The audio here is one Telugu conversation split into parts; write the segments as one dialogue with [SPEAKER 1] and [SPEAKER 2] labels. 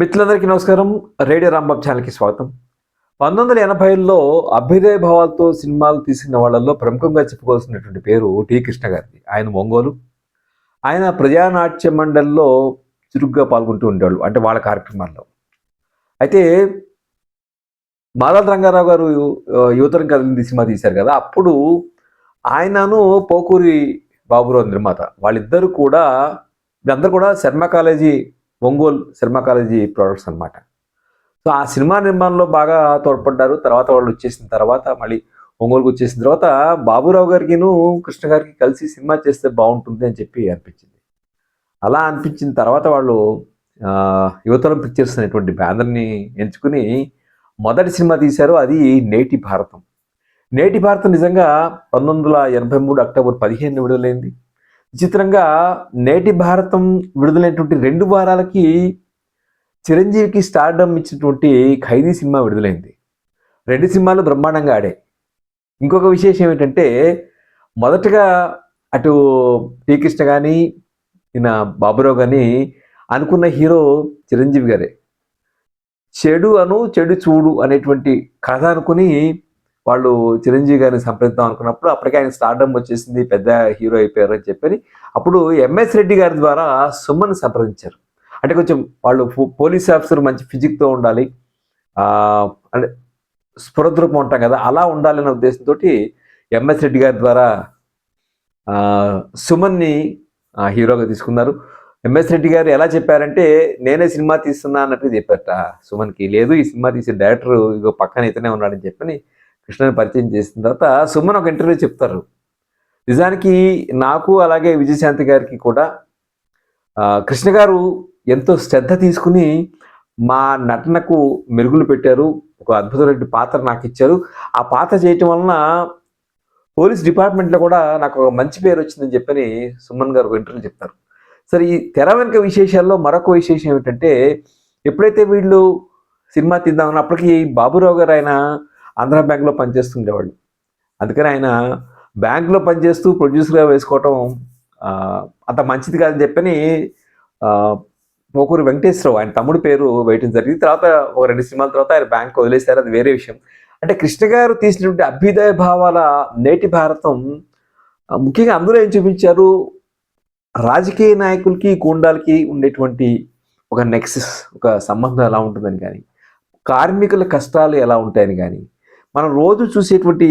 [SPEAKER 1] మిత్రులందరికీ నమస్కారం. రేడియో రాంబాబు ఛానల్కి స్వాగతం. పంతొమ్మిది వందల ఎనభైలో అభ్యుదయ భావాలతో సినిమాలు తీసిన వాళ్ళల్లో ప్రముఖంగా చెప్పుకోవాల్సినటువంటి పేరు టి కృష్ణ గారిది. ఆయన ఒంగోలు. ఆయన ప్రజానాట్య మండలిలో చురుగ్గా పాల్గొంటూ ఉండేవాళ్ళు అంటే వాళ్ళ కార్యక్రమాల్లో. అయితే మాధవ రంగారావు గారు యువతరం కదిలింది సినిమా తీశారు కదా అప్పుడు ఆయనను పోకూరి బాబురావు నిర్మాత. వాళ్ళిద్దరూ కూడా వీళ్ళందరూ కూడా Sharma college Ongole Sharma college products అన్నమాట. సో ఆ సినిమా నిర్మాణంలో బాగా తోడ్పడ్డారు. తర్వాత వాళ్ళు వచ్చేసిన తర్వాత మళ్ళీ ఒంగోలుకు వచ్చేసిన తర్వాత బాబురావు గారికిను కృష్ణ గారికి కలిసి సినిమా చేస్తే బాగుంటుంది అని చెప్పి అనిపించింది. అలా అనిపించిన తర్వాత వాళ్ళు యువతరం పిక్చర్స్ అనేటువంటి బ్యానర్ని ఎంచుకుని మొదటి సినిమా తీశారు. అది నేటి భారతం. నేటి భారతం నిజంగా పంతొమ్మిది వందల ఎనభై మూడు అక్టోబర్ పదిహేను విడుదలైంది. విచిత్రంగా నేటి భారతం విడుదలైనటువంటి రెండు వారాలకి చిరంజీవికి స్టార్డమ్ ఇచ్చినటువంటి ఖైదీ సినిమా విడుదలైంది. రెండు సినిమాలు బ్రహ్మాండంగా ఆడాయి. ఇంకొక విశేషం ఏమిటంటే మొదటగా అటు టీకృష్ణ కానీ ఈయన బాబురావు కానీ అనుకున్న హీరో చిరంజీవి గారే. చెడు అను చెడు చూడు అనేటువంటి కథ అనుకుని వాళ్ళు చిరంజీవి గారిని సంప్రదిద్దాం అనుకున్నప్పుడు అప్పటికే ఆయన స్టార్డమ్ వచ్చేసింది పెద్ద హీరో అయిపోయారు అని చెప్పని. అప్పుడు ఎంఎస్ రెడ్డి గారి ద్వారా సుమన్ సంప్రదించారు. అంటే కొంచెం వాళ్ళు పోలీస్ ఆఫీసర్ మంచి ఫిజిక్తో ఉండాలి అంటే స్ఫురద్రూపం ఉంటాం కదా అలా ఉండాలనే ఉద్దేశంతో ఎంఎస్ రెడ్డి గారి ద్వారా సుమన్ని హీరోగా తీసుకున్నారు. ఎంఎస్ రెడ్డి గారు ఎలా చెప్పారంటే నేనే సినిమా తీస్తున్నా అన్నట్టు చెప్పారట సుమన్కి. లేదు ఈ సినిమా తీసే డైరెక్టర్ ఇగో పక్కన ఇతనే ఉన్నాడని చెప్పని కృష్ణని పరిచయం చేసిన తర్వాత సుమన్ ఒక ఇంటర్వ్యూ చెప్తారు. నిజానికి నాకు అలాగే విజయశాంతి గారికి కూడా కృష్ణ గారు ఎంతో శ్రద్ధ తీసుకుని మా నటనకు మెరుగులు పెట్టారు. ఒక అద్భుతమైన పాత్ర నాకు ఇచ్చారు. ఆ పాత్ర చేయటం వలన పోలీస్ డిపార్ట్మెంట్లో కూడా నాకు ఒక మంచి పేరు వచ్చిందని చెప్పని సుమన్ గారు ఒక ఇంటర్వ్యూ చెప్తారు. సరే ఈ తెర వెనుక విశేషాల్లో మరొక విశేషం ఏమిటంటే ఎప్పుడైతే వీళ్ళు సినిమా తీద్దామని అప్పటికి బాబురావు గారు ఆయన ఆంధ్ర బ్యాంక్లో పనిచేస్తుండేవాళ్ళు. అందుకని ఆయన బ్యాంకులో పనిచేస్తూ ప్రొడ్యూసర్గా వేసుకోవటం అంత మంచిది కాదని చెప్పని పోకూరు వెంకటేశ్వరరావు ఆయన తమ్ముడు పేరు వేయటం జరిగింది. తర్వాత ఒక రెండు సినిమాల తర్వాత ఆయన బ్యాంక్ వదిలేశారు. అది వేరే విషయం. అంటే కృష్ణ గారు తీసినటువంటి అభ్యుదయ భావాల నేటి భారతం ముఖ్యంగా అందులో ఏం చూపించారు? రాజకీయ నాయకులకి గూండాలకి ఉండేటువంటి ఒక నెక్సెస్ ఒక సంబంధం ఎలా ఉంటుందని కానీ కార్మికుల కష్టాలు ఎలా ఉంటాయని కానీ మనం రోజు చూసేటువంటి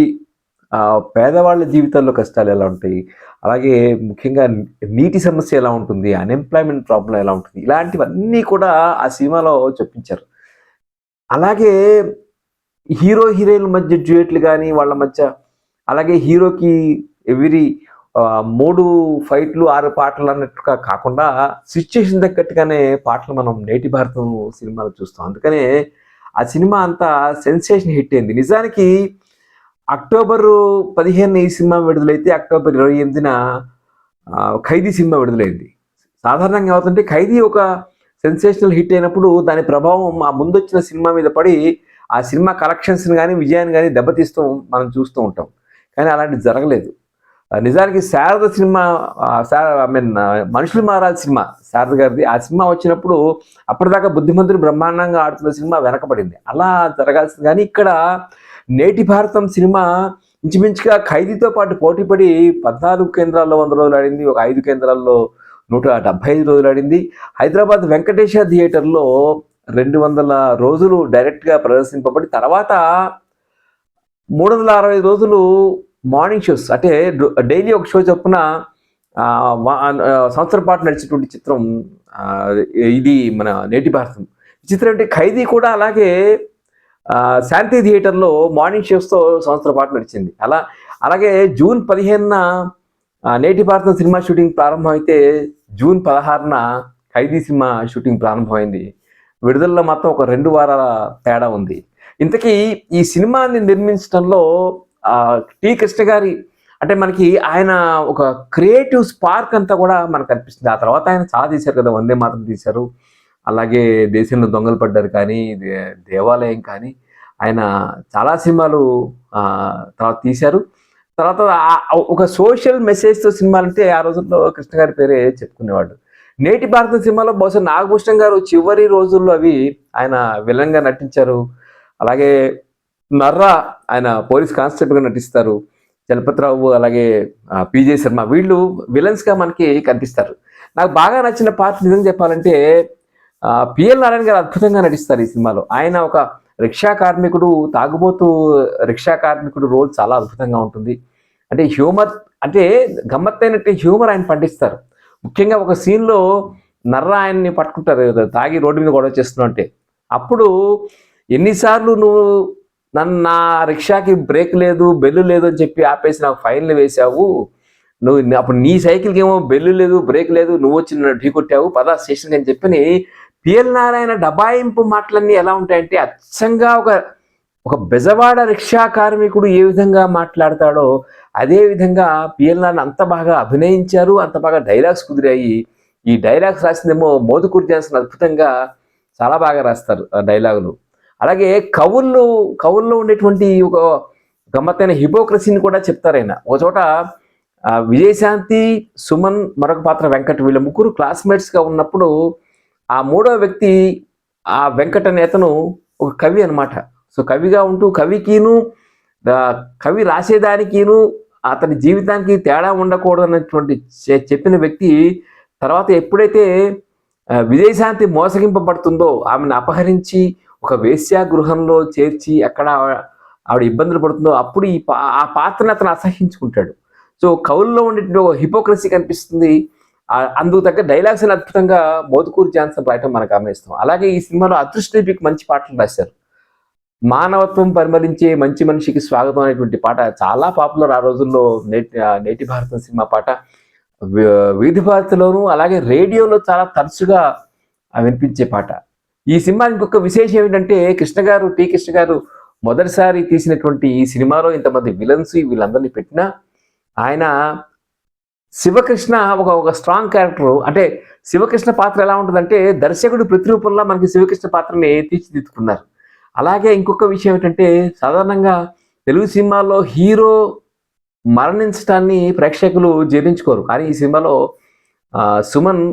[SPEAKER 1] పేదవాళ్ళ జీవితాల్లో కష్టాలు ఎలా ఉంటాయి? అలాగే ముఖ్యంగా నీటి సమస్య ఎలా ఉంటుంది? అన్ఎంప్లాయ్మెంట్ ప్రాబ్లం ఎలా ఉంటుంది? ఇలాంటివన్నీ కూడా ఆ సినిమాలో చూపించారు అలాగే హీరో హీరోయిన్ల మధ్య డ్యూయట్లు కానీ వాళ్ళ మధ్య అలాగే హీరోకి ఎవ్రీ మూడు ఫైట్లు ఆరు పాటలు అన్నట్టుగా కాకుండా సిచ్యుయేషన్ తగ్గట్టుగానే పాటలు మనం నేటి భారతం సినిమాలో చూస్తాం. అందుకనే ఆ సినిమా అంతా సెన్సేషన్ హిట్ అయింది. నిజానికి అక్టోబర్ పదిహేను ఈ సినిమా విడుదలైతే అక్టోబర్ ఇరవై ఎనిమిదిన ఖైదీ సినిమా విడుదలైంది. సాధారణంగా అవుతుంటే ఖైదీ ఒక సెన్సేషనల్ హిట్ అయినప్పుడు దాని ప్రభావం ఆ ముందొచ్చిన సినిమా మీద పడి ఆ సినిమా కలెక్షన్స్ని కానీ విజయాన్ని కానీ దెబ్బతీస్తూ మనం చూస్తూ ఉంటాం. కానీ అలాంటిది జరగలేదు. నిజానికి శారద సినిమా ఐ మీన్ మనుషులు మారాలి సినిమా. శారద గారిది. ఆ సినిమా వచ్చినప్పుడు అప్పటిదాకా బుద్ధిమంతుడు బ్రహ్మాండంగా ఆడుతున్న సినిమా వెనకబడింది. అలా జరగాల్సింది. కానీ ఇక్కడ నేటి భారతం సినిమా ఇంచుమించుగా ఖైదీతో పాటు పోటీపడి పద్నాలుగు కేంద్రాల్లో వంద రోజులు ఆడింది. ఒక ఐదు కేంద్రాల్లో నూట డెబ్బై ఐదు రోజులు ఆడింది. హైదరాబాద్ వెంకటేశ్వర థియేటర్లో రెండు వందల రోజులు డైరెక్ట్గా ప్రదర్శింపబడి తర్వాత మూడు వందల అరవై రోజులు మార్నింగ్ షోస్. అంటే డైలీ ఒక షో చొప్పున సంవత్సరం పాటు నడిచేటువంటి చిత్రం ఇది మన నేటి భారతం. ఈ చిత్రం అంటే ఖైదీ కూడా అలాగే శాంతి థియేటర్లో మార్నింగ్ షోస్తో సంవత్సరం పాటు నడిచింది. అలా అలాగే జూన్ పదిహేనున నేటి భారతం సినిమా షూటింగ్ ప్రారంభమైతే జూన్ పదహారున ఖైదీ సినిమా షూటింగ్ ప్రారంభమైంది. విడుదలలో మాత్రం ఒక రెండు వారాల తేడా ఉంది. ఇంతకీ ఈ సినిమాని నిర్మించడంలో టి కృష్ణ గారి అంటే మనకి ఆయన ఒక క్రియేటివ్ స్పార్క్ అంతా కూడా మనకు అనిపిస్తుంది. ఆ తర్వాత ఆయన చాలా తీశారు కదా వందే మాత్రం తీశారు. అలాగే దేశంలో దొంగలు పడ్డారు కానీ దేవాలయం కానీ ఆయన చాలా సినిమాలు తర్వాత తీశారు. తర్వాత ఒక సోషల్ మెసేజ్తో సినిమాలు అంటే ఆ రోజుల్లో కృష్ణ గారి పేరే చెప్పుకునేవాడు నేటి భారత సినిమాలో బహుశా నాగభూషణం గారు చివరి రోజుల్లో అవి ఆయన విలన్గా నటించారు. అలాగే నర్రా ఆయన పోలీస్ కానిస్టేబుల్గా నటిస్తారు. చలపతిరావు అలాగే పీజే శర్మ వీళ్ళు విలన్స్గా మనకి కనిపిస్తారు. నాకు బాగా నచ్చిన పార్ట్ నిజంగా చెప్పాలంటే పిఎల్ నారాయణ గారు అద్భుతంగా నటిస్తారు ఈ సినిమాలో. ఆయన ఒక రిక్షా కార్మికుడు తాగుబోతూ రిక్షా కార్మికుడు రోల్ చాలా అద్భుతంగా ఉంటుంది. అంటే హ్యూమర్ అంటే గమ్మత్తైనట్టు హ్యూమర్ ఆయన పండిస్తారు. ముఖ్యంగా ఒక సీన్లో నర్ర ఆయన్ని పట్టుకుంటారు తాగి రోడ్డు మీద గొడవ చేస్తున్నావు అంటే. అప్పుడు ఎన్నిసార్లు నువ్వు నన్ను నా రిక్షాకి బ్రేక్ లేదు బెల్లు లేదు అని చెప్పి ఆపేసి నాకు ఫైన్లు వేసావు నువ్వు అప్పుడు నీ సైకిల్కి ఏమో బెల్లు లేదు బ్రేక్ లేదు నువ్వు వచ్చి నన్ను ఢీ కొట్టావు పదా స్టేషన్కి అని చెప్పి పిఎల్ నారాయణ డబాయింపు మాటలన్నీ ఎలా ఉంటాయంటే అచ్చంగా ఒక ఒక బెజవాడ రిక్షా కార్మికుడు ఏ విధంగా మాట్లాడతాడో అదే విధంగా పిఎల్ నారాయణ అంత బాగా అభినయించారు అంత బాగా డైలాగ్స్ కుదిరాయి. ఈ డైలాగ్స్ రాసిందేమో మోదుకూర్ జాన్సన్ అద్భుతంగా చాలా బాగా రాస్తారు ఆ డైలాగులు అలాగే కవుల్లో కవుల్లో ఉండేటువంటి ఒక గమ్మత్తైన హిపోక్రసీని కూడా చెప్తారు ఆయన. ఒక చోట విజయశాంతి సుమన్ మరొక పాత్ర వెంకట్ వీళ్ళ ముగ్గురు క్లాస్మేట్స్గా ఉన్నప్పుడు ఆ మూడో వ్యక్తి ఆ వెంకట నేతను ఒక కవి అన్నమాట. సో కవిగా ఉంటూ కవికిను కవి రాసేదానికిను అతని జీవితానికి తేడా ఉండకూడదు అన్నటువంటి చె- చెప్పిన వ్యక్తి తర్వాత ఎప్పుడైతే విజయశాంతి మోసగింపబడుతుందో ఆమెను అపహరించి ఒక వేశ్యా గృహంలో చేర్చి అక్కడ ఆవిడ ఇబ్బందులు పడుతుందో అప్పుడు ఈ పా ఆ పాత్రను అతను అసహించుకుంటాడు. సో కవుల్లో ఉండేటువంటి ఒక హిపోక్రసీ కనిపిస్తుంది. అందుకు తగ్గ డైలాగ్స్ అని అద్భుతంగా మోదుకూరు జాన్సన్ రాయటం మనం గమనిస్తాం. అలాగే ఈ సినిమాలో అదృష్టదీపికి మంచి పాటలు రాశారు. మానవత్వం పరిమళించే మంచి మనిషికి స్వాగతం అనేటువంటి పాట చాలా పాపులర్ ఆ రోజుల్లో నేటి నేటి భారతం సినిమా పాట. వీధి భారతిలోను అలాగే రేడియోలో చాలా తరచుగా వినిపించే పాట. ఈ సినిమా ఇంకొక విశేషం ఏంటంటే కృష్ణ గారు టి కృష్ణ గారు మొదటిసారి తీసినటువంటి ఈ సినిమాలో ఇంతమంది విలన్స్ వీళ్ళందరినీ పెట్టినా ఆయన శివకృష్ణ ఒక ఒక స్ట్రాంగ్ క్యారెక్టర్ అంటే శివకృష్ణ పాత్ర ఎలా ఉంటుందంటే దర్శకుడు ప్రతిరూపంలో మనకి శివకృష్ణ పాత్రని తీర్చిదిద్దుకున్నారు. అలాగే ఇంకొక విషయం ఏంటంటే సాధారణంగా తెలుగు సినిమాల్లో హీరో మరణించడాన్ని ప్రేక్షకులు జీర్ణించుకోరు కానీ ఈ సినిమాలో సుమన్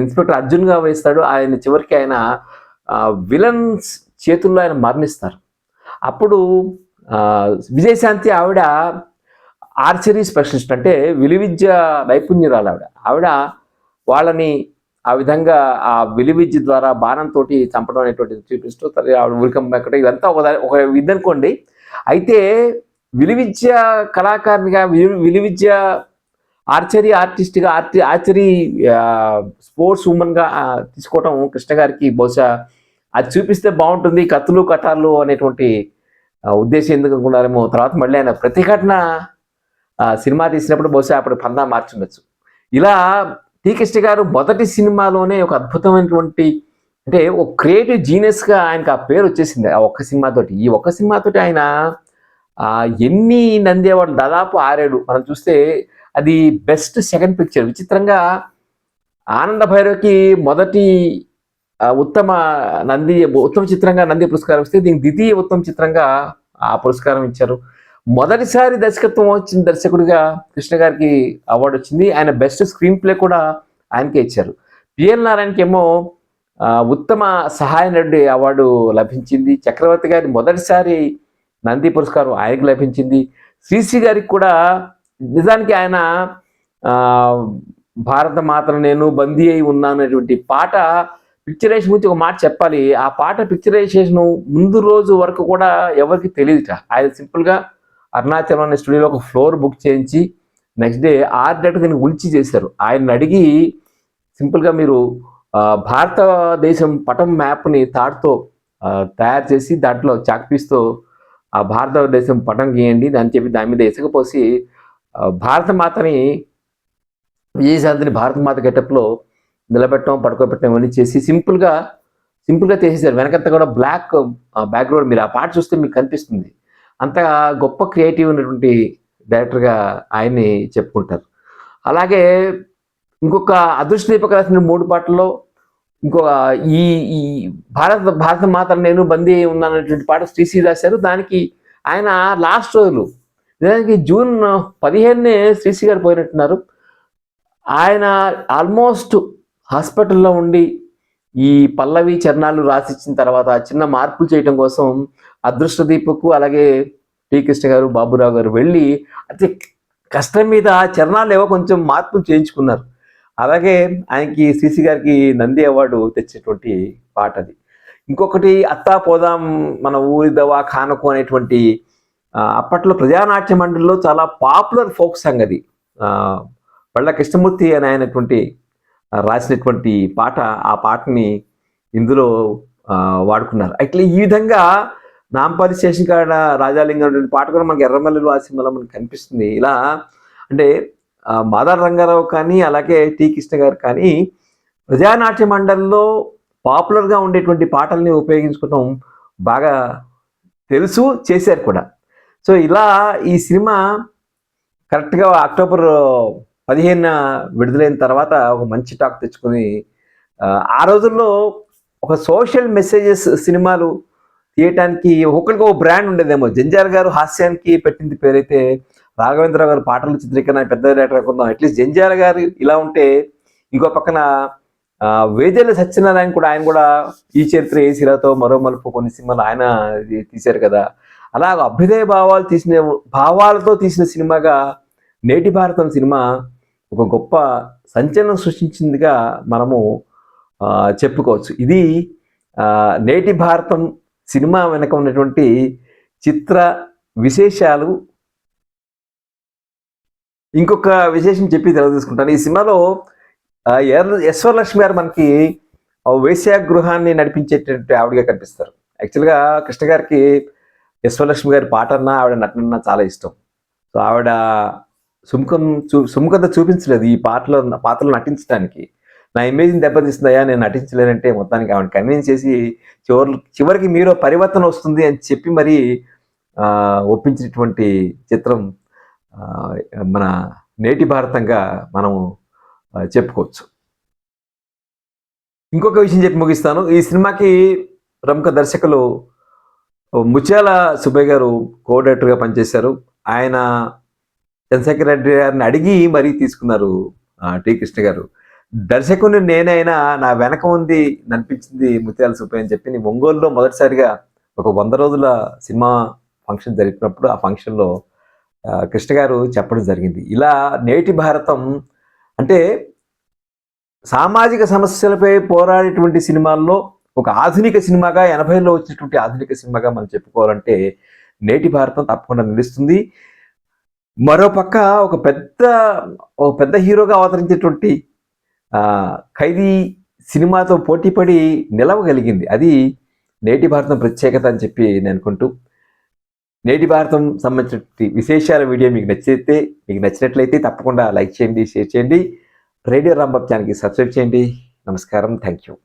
[SPEAKER 1] ఇన్స్పెక్టర్ అర్జున్గా వేస్తాడు. ఆయన చివరికి ఆయన విలన్స్ చేతుల్లో ఆయన మరణిస్తారు. అప్పుడు విజయశాంతి ఆవిడ ఆర్చరీ స్పెషలిస్ట్ అంటే విలువిద్య నైపుణ్యురాలు ఆవిడ. ఆవిడ వాళ్ళని ఆ విధంగా ఆ విలువిద్య ద్వారా బాణంతో చంపడం అనేటువంటిది చూపిస్తూ తల్లి ఆవిడ ఉరికం ఎక్కడ ఇదంతా ఒక దా- ఒక అనుకోండి అయితే విలువిద్య కళాకారునిగా విలు విలువిద్య ఆర్చరీ ఆర్టిస్ట్గా ఆర్టి ఆర్చరీ స్పోర్ట్స్ ఉమెన్గా తీసుకోవటం కృష్ణ గారికి బహుశా అది చూపిస్తే బాగుంటుంది కత్తులు కటార్లు అనేటువంటి ఉద్దేశం ఎందుకు అనుకున్నారేమో తర్వాత మళ్ళీ ఆయన ప్రతిఘటన ఆ, సినిమా తీసినప్పుడు బహుశా అప్పుడు పందా మార్చుండొచ్చు ఇలా టీ గారు మొదటి సినిమాలోనే ఒక అద్భుతమైనటువంటి అంటే ఒక క్రియేటివ్ జీనియస్గా ఆయనకు ఆ పేరు వచ్చేసింది ఆ ఒక్క సినిమాతోటి. ఈ ఒక్క సినిమాతోటి ఆయన ఎన్ని నంది దాదాపు ఆరేడు. మనం చూస్తే అది బెస్ట్ సెకండ్ పిక్చర్. విచిత్రంగా ఆనంద భైరవ్కి మొదటి ఉత్తమ నంది ఉత్తమ చిత్రంగా నంది పురస్కారం ఇస్తే దీనికి ద్వితీయ ఉత్తమ చిత్రంగా ఆ పురస్కారం ఇచ్చారు. మొదటిసారి దర్శకత్వం వచ్చిన దర్శకుడిగా కృష్ణ గారికి అవార్డు వచ్చింది. ఆయన బెస్ట్ స్క్రీన్ ప్లే కూడా ఆయనకే ఇచ్చారు. పిఎల్ నారాయణకి ఏమో ఉత్తమ సహాయ నటుడి అవార్డు లభించింది. చక్రవర్తి గారి మొదటిసారి నంది పురస్కారం ఆయనకి లభించింది. శ్రీశ్రీ గారికి కూడా నిజానికి ఆయన భారత మాతను నేను బందీ అయి ఉన్నాను అనేటువంటి పాట పిక్చరైజేషన్ గురించి ఒక మాట చెప్పాలి. ఆ పాట పిక్చరైజేషన్ ముందు రోజు వరకు కూడా ఎవరికి తెలియదుట. ఆయన సింపుల్గా అరుణాచలం అనే స్టూడియోలో ఒక ఫ్లోర్ బుక్ చేయించి నెక్స్ట్ డే ఆర్ట్ డైరెక్టర్ దీన్ని ఉల్చి చేశారు. ఆయన అడిగి సింపుల్గా మీరు భారతదేశం పటం మ్యాప్ని తాడుతో తయారు చేసి దాంట్లో చాక్పీస్తో ఆ భారతదేశం పటం గీయండి. దాన్ని చెప్పి దాని మీద ఇసుకపోసి భారతమాతని భారత మాతని విజయశాంతిని భారత మాత గెటప్లో నిలబెట్టడం పడుకోబెట్టడం ఇవన్నీ చేసి సింపుల్గా సింపుల్గా చేసేసారు. వెనకంతా కూడా బ్లాక్ బ్యాక్గ్రౌండ్ మీరు ఆ పాట చూస్తే మీకు కనిపిస్తుంది. అంత గొప్ప క్రియేటివ్ ఉన్నటువంటి డైరెక్టర్గా ఆయన్ని చెప్పుకుంటారు. అలాగే ఇంకొక అదృష్ట దీపక రాసిన మూడు పాటల్లో ఇంకొక ఈ ఈ భారత భారత మాతను నేను బందీ ఉన్నానటువంటి పాట శ్రీశ్రీ రాశారు. దానికి ఆయన లాస్ట్ రోజులు నిజానికి జూన్ పదిహేనునే శ్రీశ్రీ గారు పోయినట్టున్నారు. ఆయన ఆల్మోస్ట్
[SPEAKER 2] హాస్పిటల్లో ఉండి ఈ పల్లవి చరణాలు రాసిచ్చిన తర్వాత చిన్న మార్పులు చేయడం కోసం అదృష్ట దీపకు అలాగే శ్రీకృష్ణ గారు బాబురావు గారు వెళ్ళి అతి కష్టం మీద చరణాలు ఏవో కొంచెం మార్పులు చేయించుకున్నారు. అలాగే ఆయనకి సిసి గారికి నంది అవార్డు తెచ్చేటువంటి పాట అది. ఇంకొకటి అత్తా పోదాం మన ఊరి దవా ఖానకు అనేటువంటి అప్పట్లో ప్రజానాట్య మండలిలో చాలా పాపులర్ ఫోక్ సాంగ్ అది. ఆ, పళ్ళ కృష్ణమూర్తి అని ఆయనటువంటి రాసినటువంటి పాట ఆ పాటని ఇందులో వాడుకున్నారు. అట్లా ఈ విధంగా నాంపల్లి స్టేషన్ కాడ రాజాలింగం పాట కూడా మనకి ఎర్రమల్లి ఆ సినిమాలో మనకు కనిపిస్తుంది. ఇలా అంటే మాదార రంగారావు కానీ అలాగే టి కృష్ణ గారు కానీ ప్రజానాట్య మండలిలో పాపులర్గా ఉండేటువంటి పాటల్ని ఉపయోగించుకోవడం బాగా తెలుసు చేశారు కూడా. సో ఇలా ఈ సినిమా కరెక్ట్గా అక్టోబర్ పదిహేను విడుదలైన తర్వాత ఒక మంచి టాక్ తెచ్చుకొని ఆ, రోజుల్లో ఒక సోషల్ మెసేజెస్ సినిమాలు తీయటానికి ఒక్కొక్కరికి ఒక బ్రాండ్ ఉండేదేమో. జంజార్ గారు హాస్యానికి పెట్టింది పేరైతే రాఘవేంద్ర గారు పాటలు చిత్రీకరణ పెద్ద డైరెక్టర్ కొందాం. అట్లీస్ట్ జంజాల గారు ఇలా ఉంటే ఇంకో పక్కన వేదల సత్యనారాయణ కూడా ఆయన కూడా ఈ చరిత్ర ఏ సిరాతో మరో మలుపు కొన్ని సినిమాలు ఆయన ఇది తీశారు కదా. అలాగ అభ్యుదయ భావాలు తీసిన భావాలతో తీసిన సినిమాగా నేటి భారతం సినిమా ఒక గొప్ప సంచలనం సృష్టించిందిగా మనము చెప్పుకోవచ్చు. ఇది నేటి భారతం సినిమా వెనక ఉన్నటువంటి చిత్ర విశేషాలు. ఇంకొక విశేషం చెప్పి తెలియజేసుకుంటాను. ఈ సినిమాలో ఆ, ఎర్- యశ్వరలక్ష్మి గారు మనకి వేశ్యా గృహాన్ని నడిపించేటటువంటి ఆవిడగా కనిపిస్తారు. యాక్చువల్గా కృష్ణ గారికి యశ్వరలక్ష్మి గారి పాట అన్నా ఆవిడ నటన చాలా ఇష్టం. సో ఆవిడ సుముఖం చూ సుముఖత చూపించలేదు ఈ పాటలో పాత్రలో నటించడానికి. నా ఇమేజ్ని దెబ్బతీస్తుందయ్యా నేను నటించలేనంటే మొత్తానికి ఆవిడ కన్విన్స్ చేసి చివరి చివరికి మీరు పరివర్తన వస్తుంది అని చెప్పి మరి ఒప్పించినటువంటి చిత్రం మన నేటి భారతంగా మనము చెప్పుకోవచ్చు. ఇంకొక విషయం చెప్పి ముగిస్తాను. ఈ సినిమాకి ప్రముఖ దర్శకులు ముత్యాల సుబ్బయ్య గారు కో డైరెక్టర్గా పనిచేశారు. ఆయన చంద్రశేఖర్ రెడ్డి గారిని అడిగి మరీ తీసుకున్నారు టి. కృష్ణ గారు. దర్శకుని నేనైనా నా వెనక ఉంది అనిపించింది ముత్యాల సుబ్బయ్య అని చెప్పి నేను ఒంగోలులో మొదటిసారిగా ఒక వంద రోజుల సినిమా ఫంక్షన్ జరిపినప్పుడు ఆ ఫంక్షన్లో కృష్ణ గారు చెప్పడం జరిగింది. ఇలా నేటి భారతం అంటే సామాజిక సమస్యలపై పోరాడేటువంటి సినిమాల్లో ఒక ఆధునిక సినిమాగా ఎనభైలో వచ్చినటువంటి ఆధునిక సినిమాగా మనం చెప్పుకోవాలంటే నేటి భారతం తప్పకుండా నిలుస్తుంది. మరోపక్క ఒక పెద్ద ఒక పెద్ద హీరోగా అవతరించేటువంటి ఖైదీ సినిమాతో పోటీపడి నిలవగలిగింది. అది నేటి భారతం ప్రత్యేకత అని చెప్పి నేను అనుకుంటూ నేటి భారతం సంబంధించిన విశేషాల వీడియో మీకు నచ్చితే మీకు నచ్చినట్లయితే తప్పకుండా లైక్ చేయండి షేర్ చేయండి. రేడియో రాంబాబ్ ఛానల్కి సబ్స్క్రైబ్ చేయండి. నమస్కారం. Thank you.